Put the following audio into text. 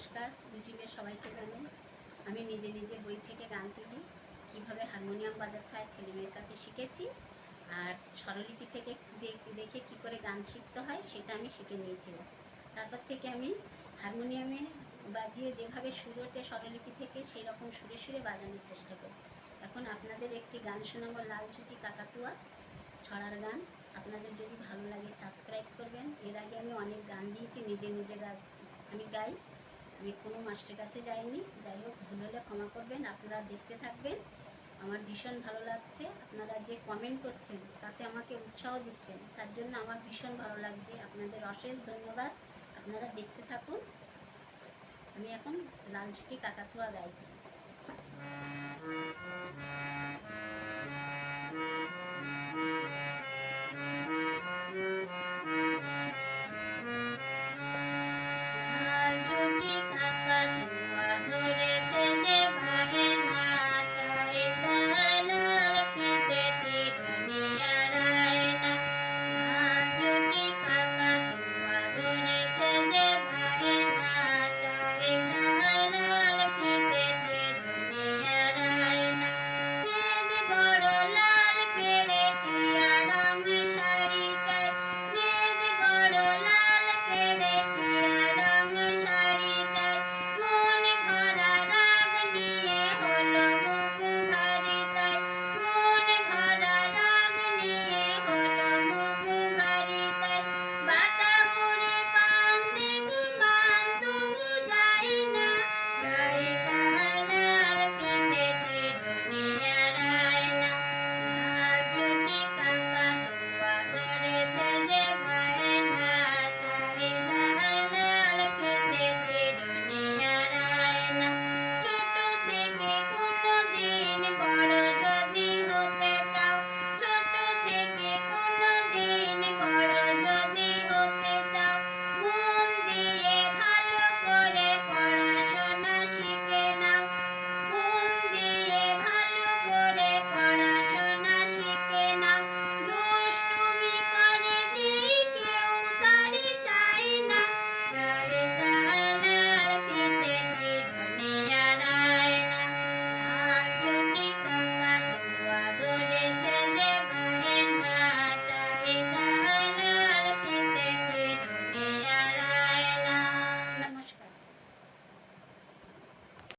নমস্কার ইউটিউবের সবাইকে জানাই। আমি নিজে নিজে বই থেকে গান তুলি। কীভাবে হারমোনিয়াম বাজাতে হয় ছেলে মেয়ের কাছে শিখেছি। আর স্বরলিপি থেকে দেখ- দেখে কি করে গান শিখতে হয়, সেটা আমি শিখে নিয়েছিলাম। তারপর থেকে আমি হারমোনিয়ামে বাজিয়ে যেভাবে সুর ওঠে স্বরলিপি থেকে সেই রকম সুরে সুরে বাজানোর চেষ্টা করি। এখন আপনাদের একটি গান শোনাব, লাল ছুটি কাকাতুয়া, ছড়ার গান। আপনাদের যদি ভালো লাগে সাবস্ক্রাইব করবেন। এর আগে আমি অনেক গান দিয়েছি, নিজে নিজে গা- আমি গাই। আমি কোনো মাস্টার কাছে যাইনি। যাই হোক, ভুল হলে ক্ষমা করবেন, আপনারা দেখতে থাকবেন। আমার ভীষণ ভালো লাগছে। আপনারা যে কমেন্ট করছেন, তাতে আমাকে উৎসাহ দিচ্ছেন, তার জন্য আমার ভীষণ ভালো লাগছে। আপনাদের অশেষ ধন্যবাদ। আপনারা দেখতে থাকুন। আমি এখন লাল ছুটি কাকাতুয়া গাইছি।